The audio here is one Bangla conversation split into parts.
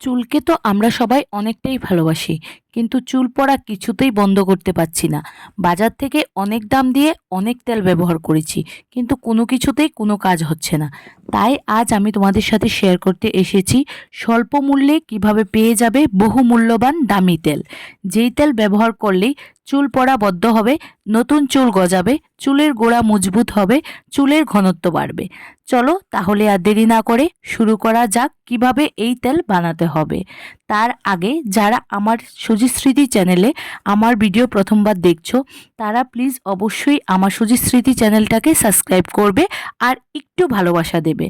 চুলকে তো আমরা সবাই অনেকটাই ভালোবাসি, কিন্তু চুল পড়া কিছুতেই বন্ধ করতে পারছি না। বাজার থেকে অনেক দাম দিয়ে অনেক তেল ব্যবহার করেছি, কিন্তু কোনো কিছুতেই কোনো কাজ হচ্ছে না। তাই আজ আমি তোমাদের সাথে শেয়ার করতে এসেছি স্বল্প মূল্যে কীভাবে পেয়ে যাবে বহু মূল্যবান দামি তেল। যেই তেল ব্যবহার করলেই চুল পড়া বদ্ধ হবে, নতুন চুল গজাবে, চুলের গোড়া মজবুত হবে, চুলের ঘনত্ব বাড়বে। চলো তাহলে আর দেরি না করে শুরু করা যাক কীভাবে এই তেল বানাতে হবে। তার আগে যারা আমার সুজিস্মৃতি চ্যানেলে আমার ভিডিও প্রথমবার দেখছ, তারা প্লিজ অবশ্যই আমার সুজিস্মৃতি চ্যানেলটাকে সাবস্ক্রাইব করবে আর একটু ভালোবাসা দেবে।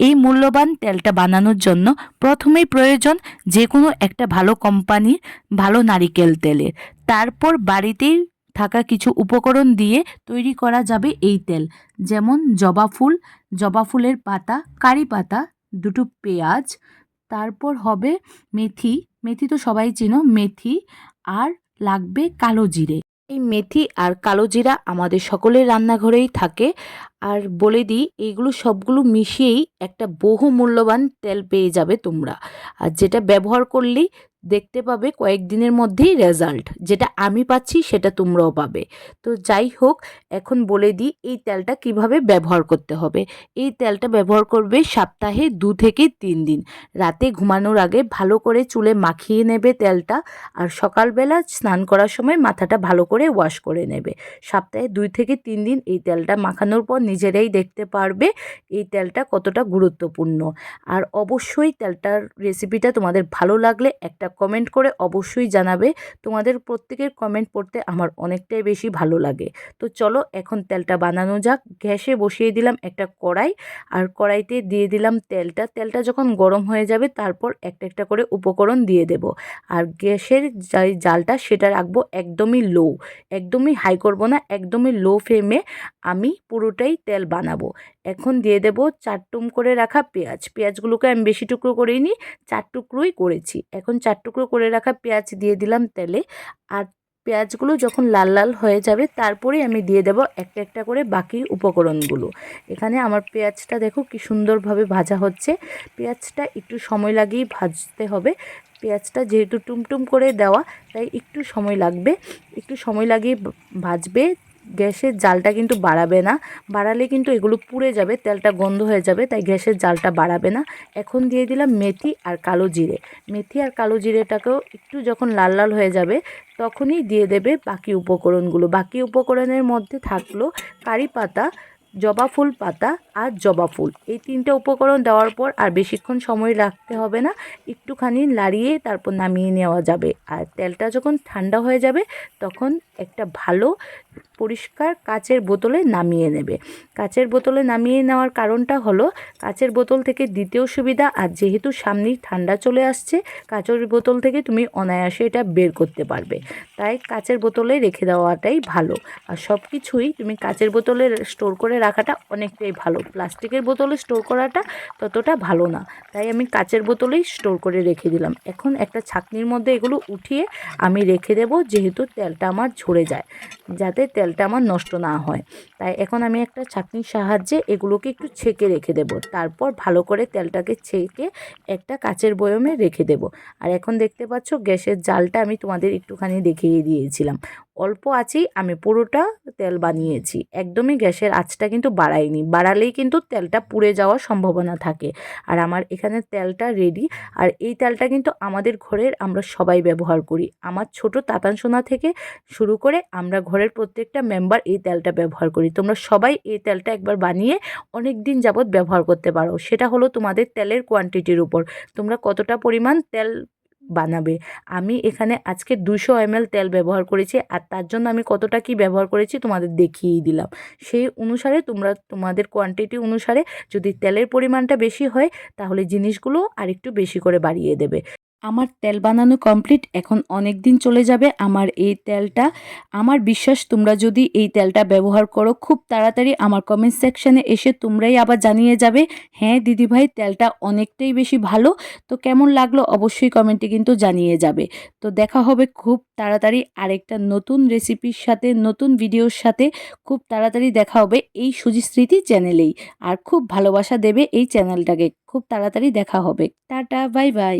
এই মূল্যবান তেলটা বানানোর জন্য প্রথমেই প্রয়োজন যে কোনো একটা ভালো কোম্পানির ভালো নারিকেল তেলের তারপর বাড়িতেই থাকা কিছু উপকরণ দিয়ে তৈরি করা যাবে এই তেল। যেমন জবা ফুল, জবা ফুলের পাতা, কারি পাতা, দুটো পেঁয়াজ, তারপর হবে মেথি। মেথি তো সবাই চিনো, মেথি, আর লাগবে কালো জিরে। এই মেথি আর কালো জিরা আমাদের সকলের রান্নাঘরেই থাকে। আর বলে দিই, এইগুলো সবগুলো মিশিয়েই একটা বহু মূল্যবান তেল পেয়ে যাবে তোমরা। আর যেটা ব্যবহার করলেই দেখতে পাবে কয়েকদিনের মধ্যেই রেজাল্ট যেটা আমি পাচ্ছি, সেটা তোমরাও পাবে। তো যাই হোক, এখন বলে দিই, এই তেলটা কীভাবে ব্যবহার করতে হবে। এই তেলটা ব্যবহার করবে সপ্তাহে দু থেকে তিন দিন। রাতে ঘুমানোর আগে ভালো করে চুলে মাখিয়ে নেবে তেলটা আর সকালবেলা স্নান করার সময় মাথাটা ভালো করে ওয়াশ করে নেবে। সপ্তাহে দুই থেকে তিন দিন এই তেলটা মাখানোর পর নিজেরাই দেখতে পারবে এই তেলটা কতটা গুরুত্বপূর্ণ। আর অবশ্যই তেলটার রেসিপিটা তোমাদের ভালো লাগলে একটা কমেন্ট করে অবশ্যই জানাবে। তোমাদের প্রত্যেকের কমেন্ট পড়তে আমার অনেকটাই বেশি ভালো লাগে। তো চলো এখন তেলটা বানানো যাক। গ্যাসে বসিয়ে দিলাম একটা কড়াই আর কড়াইতে দিয়ে দিলাম তেলটা। তেলটা যখন গরম হয়ে যাবে তারপর একটা একটা করে উপকরণ দিয়ে দেব। আর গ্যাসের জালটা সেটা রাখব একদমই লো একদমই হাই করব না, একদমই লো ফ্লেমে আমি পুরোটাই তেল বানাবো। এখন দিয়ে দেব চার টুম করে রাখা পেঁয়াজ। পেঁয়াজগুলোকে আমি বেশি টুকরো করিনি, চার টুকরোই করেছি। এখন চার টুকরো করে রাখা পেঁয়াজ দিয়ে দিলাম তেলে। আর পেঁয়াজগুলো যখন লাল লাল হয়ে যাবে তারপরেই আমি দিয়ে দেব একটা একটা করে বাকি উপকরণগুলো। এখানে আমার পেঁয়াজটা দেখো কি সুন্দরভাবে ভাজা হচ্ছে। পেঁয়াজটা একটু সময় লাগিয়েই ভাজতে হবে। পেঁয়াজটা যেহেতু টুমটুম করে দেওয়া, তাই একটু সময় লাগবে। একটু সময় লাগিয়ে ভাজবে। গ্যাসের জালটা কিন্তু বাড়াবে না। বাড়ালে কিন্তু এগুলো পুড়ে যাবে, তেলটা গন্ধ হয়ে যাবে, তাই গ্যাসের জালটা বাড়াবে না। এখন দিয়ে দিলাম মেথি আর কালো জিরে। মেথি আর কালো জিরেটাকেও একটু যখন লাল লাল হয়ে যাবে, তখনই দিয়ে দেবে বাকি উপকরণগুলো। বাকি উপকরণের মধ্যে থাকল কারি পাতা, জবা ফুল পাতা আর জবা ফুল। এই তিনটে উপকরণ দেওয়ার পর আর বেশিক্ষণ সময় রাখতে হবে না, একটুখানি লাড়িয়ে তারপর নামিয়ে নেওয়া যাবে। আর তেলটা যখন ঠান্ডা হয়ে যাবে, তখন একটা ভালো পরিষ্কার কাচের বোতলে নামিয়ে নেবে। কাচের বোতলে নামিয়ে নেওয়ার কারণটা হলো, কাচের বোতল থেকে দ্বিতীয় সুবিধা, আর যেহেতু সামনেই ঠান্ডা চলে আসছে, কাচের বোতল থেকে তুমি অনায়াসে এটা বের করতে পারবে। তাই কাচের বোতলে রেখে দেওয়াটাই ভালো। আর সব কিছুই তুমি কাচের বোতলে স্টোর করে রাখাটা অনেকটাই ভালো। প্লাস্টিকের বোতলে স্টোর করাটা ততটা ভালো না। তাই আমি কাচের বোতলেই স্টোর করে রেখে দিলাম। এখন একটা ছাকনির মধ্যে এগুলো উঠিয়ে আমি রেখে দেব যেহেতু তেলটা আমার ঝরে যায়, যাতে তেলটা আমার নষ্ট না হয়। তাই এখন আমি একটা ছাকনির সাহায্যে এগুলোকে একটু ছেঁকে রেখে দেব। তারপর ভালো করে তেলটাকে ছেঁকে একটা কাচের বয়মে রেখে দেব। আর এখন দেখতে পাচ্ছ গ্যাসের জালটা আমি তোমাদের একটুখানি দেখিয়ে দিয়েছিলাম। অল্প আছেই, আমি পুরোটা তেল বানিয়েছি। একদমই গ্যাসের আঁচটা কিন্তু বাড়াইনি। বাড়ালেই কিন্তু তেলটা পুড়ে যাওয়ার সম্ভাবনা থাকে। আর আমার এখানে তেলটা রেডি আর এই তেলটা কিন্তু আমাদের ঘরের আমরা সবাই ব্যবহার করি। আমার ছোট তাতানসোনা থেকে শুরু করে আমরা ঘরের প্রত্যেকটা মেম্বার এই তেলটা ব্যবহার করি। তোমরা সবাই এই তেলটা একবার বানিয়ে অনেক দিন যাবৎ ব্যবহার করতে পারো। সেটা হলো তোমাদের তেলের কোয়ান্টিটির উপর। তোমরা কতটা পরিমাণ তেল বানাবে। আমি এখানে আজকে দুশো এমএল তেল ব্যবহার করেছি আর তার জন্য আমি কতটা কি ব্যবহার করেছি তোমাদের দেখিয়েই দিলাম। সেই অনুসারে তোমরা তোমাদের কোয়ান্টিটি অনুসারে যদি তেলের পরিমাণটা বেশি হয় তাহলে জিনিসগুলো আরেকটু বেশি করে বাড়িয়ে দেবে। আমার তেল বানানো কমপ্লিট এখন অনেক দিন চলে যাবে আমার এই তেলটা। আমার বিশ্বাস, তোমরা যদি এই তেলটা ব্যবহার করো, খুব তাড়াতাড়ি আমার কমেন্ট সেকশানে এসে তোমরাই আবার জানিয়ে যাবে হ্যাঁ দিদিভাই, তেলটা অনেকটাই বেশি ভালো। তো কেমন লাগল অবশ্যই কমেন্টে কিন্তু জানিয়ে যাবে। তো দেখা হবে খুব তাড়াতাড়ি আরেকটা নতুন রেসিপির সাথে, নতুন ভিডিওর সাথে। খুব তাড়াতাড়ি দেখা হবে এই সুজিস্মৃতি চ্যানেলেই আর খুব ভালোবাসা দেবে এই চ্যানেলটাকে খুব তাড়াতাড়ি দেখা হবে। Tata bye bye